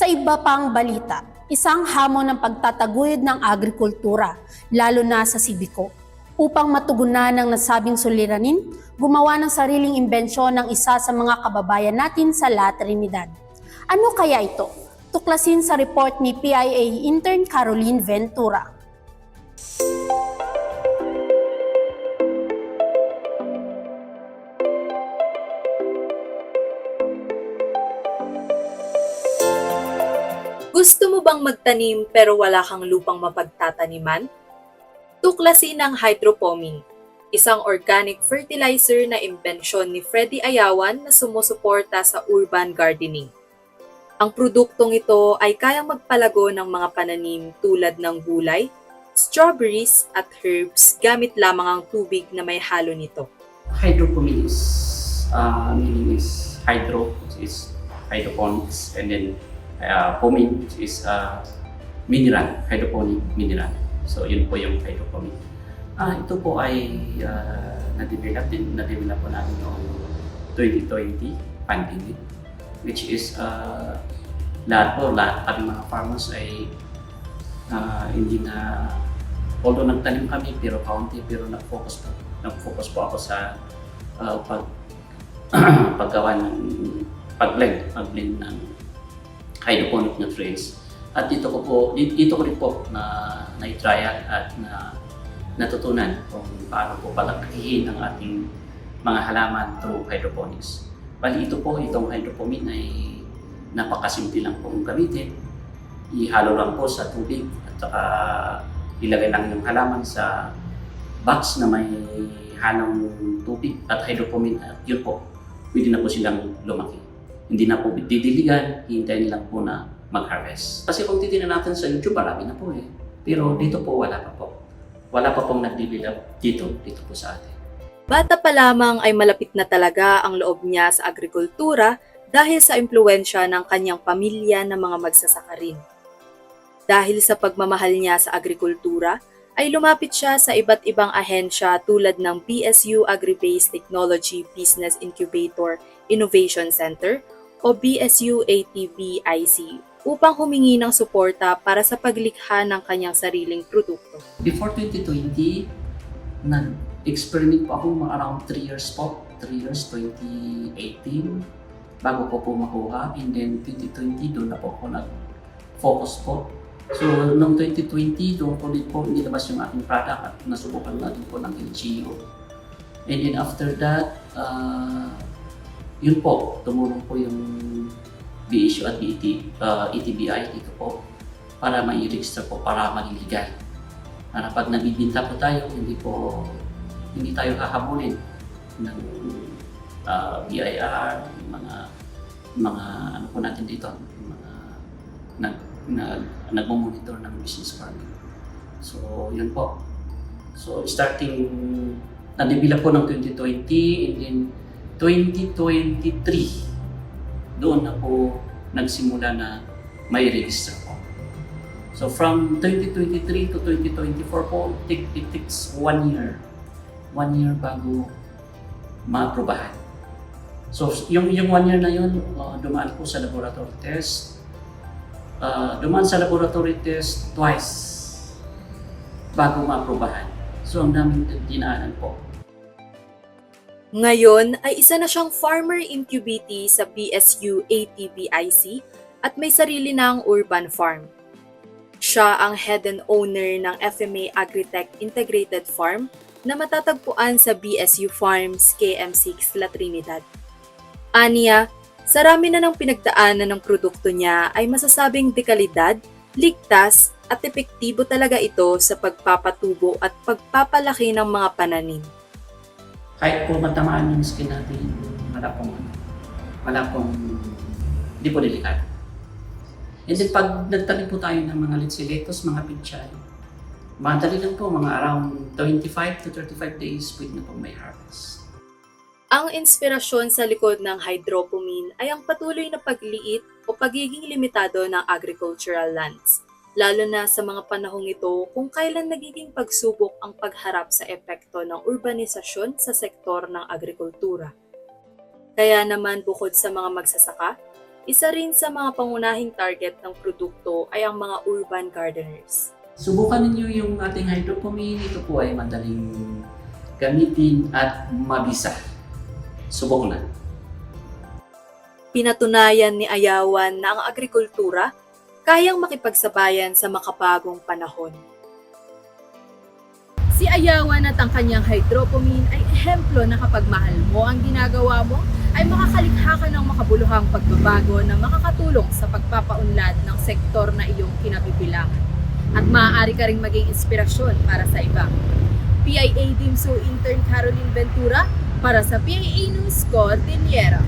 Sa iba pang balita, isang hamon ng pagtataguyod ng agrikultura, lalo na sa Sibico. Upang matugunan ng nasabing suliranin, gumawa ng sariling imbensyon ng isa sa mga kababayan natin sa La Trinidad. Ano kaya ito? Tuklasin sa report ni PIA intern Caroline Ventura. Gusto mo bang magtanim pero wala kang lupang mapagtataniman? Tuklasin ang hydroponic, isang organic fertilizer na imbensyon ni Freddy Ayawan na sumusuporta sa urban gardening. Ang produktong ito ay kayang magpalago ng mga pananim tulad ng gulay, strawberries at herbs gamit lamang ang tubig na may halo nito. hydroponics uh, meaning is hydro is hydroponics and then uh, poming which is uh, mineral hydroponic mineral. So yun po yung hydroponic. Ah ito po ay uh, na-develop din na-develop po natin noong 2020 pandemic which is uh, lahat po lahat kami mga farmers ay uh, hindi na although nagtanim kami pero kaunti pero nag-focus po nag-focus po ako sa uh, pag paggawa ng pag-blend, pag-blend ng hydroponic nutrients. At dito ko po, dito, ko rin po na na-trial at na natutunan kung paano po palakihin ang ating mga halaman through hydroponics. Bali ito po, itong hydroponic ay napakasimple lang pong gamitin. Ihalo lang po sa tubig at saka ilagay lang yung halaman sa box na may halong tubig at hydroponic at yun po, pwede na po silang lumaki. Hindi na po didiligan, hintayin lang po na mag-harvest. Kasi kung titignan natin sa YouTube, marami na po eh. Pero dito po, wala pa po. Wala pa pong nag-develop dito, dito po sa atin. Bata pa lamang ay malapit na talaga ang loob niya sa agrikultura dahil sa impluensya ng kanyang pamilya ng mga magsasaka rin. Dahil sa pagmamahal niya sa agrikultura, ay lumapit siya sa iba't ibang ahensya tulad ng BSU Agri-Based Technology Business Incubator Innovation Center o BSU ATVIC upang humingi ng suporta para sa paglikha ng kanyang sariling produkto. Before 2020, nag-experiment po ako mga around 3 years po. 3 years, 2018, bago ko po makuha. And then 2020, doon na po ako nag-focus po. So, noong 2020, doon ko din po nilabas yung aking product at nasubukan natin po ng LGU. And then after that, uh, yun po, tumulong po yung BSU at BT, uh, ETBI dito po para mai-register po, para maging legal para pag nabibinta po tayo, hindi po hindi tayo hahabulin ng uh, BIR, mga mga ano po natin dito, mga nag, nag, nagmo-monitor ng business farming. So, yun po. So, starting, na-develop po ng 2020 and then 2023, doon na po nagsimula na may register po. So from 2023 to 2024 po, it, it takes one year. One year bago ma-aprobahan. So yung, yung one year na yun, uh, dumaan po sa laboratory test. Uh, dumaan sa laboratory test twice bago ma-aprobahan. So ang daming dinaanan po. Ngayon ay isa na siyang farmer incubee sa BSU ATBIC at may sarili ng urban farm. Siya ang head and owner ng FMA Agritech Integrated Farm na matatagpuan sa BSU Farms KM6 La Trinidad. Aniya, sa rami na ng pinagdaanan ng produkto niya ay masasabing dekalidad, ligtas at epektibo talaga ito sa pagpapatubo at pagpapalaki ng mga pananim. Kahit po matamaan yung skin natin, wala pong ano, wala pong, hindi po delikado. And then pag nagtanim po tayo ng mga lettuce, mga pinchay, madali lang po, mga around 25 to 35 days, pwede na po may harvest. Ang inspirasyon sa likod ng hydroponic ay ang patuloy na pagliit o pagiging limitado ng agricultural lands, lalo na sa mga panahong ito kung kailan nagiging pagsubok ang pagharap sa epekto ng urbanisasyon sa sektor ng agrikultura. Kaya naman bukod sa mga magsasaka, Isa rin sa mga pangunahing target ng produkto ay ang mga urban gardeners. Subukan ninyo yung ating hydroponic. Ito po ay madaling gamitin at mabisa. Subok na. Pinatunayan ni Ayawan na ang agrikultura kayang makipagsabayan sa makapagong panahon. Si Ayawan at ang kanyang hydropomine ay ehemplo na kapag mahal mo ang ginagawa mo, ay makakalikha ka ng makabuluhang pagbabago na makakatulong sa pagpapaunlad ng sektor na iyong kinabibilangan. At maaari ka ring maging inspirasyon para sa iba. PIA Dimso Intern Caroline Ventura para sa PIA News Cordillera.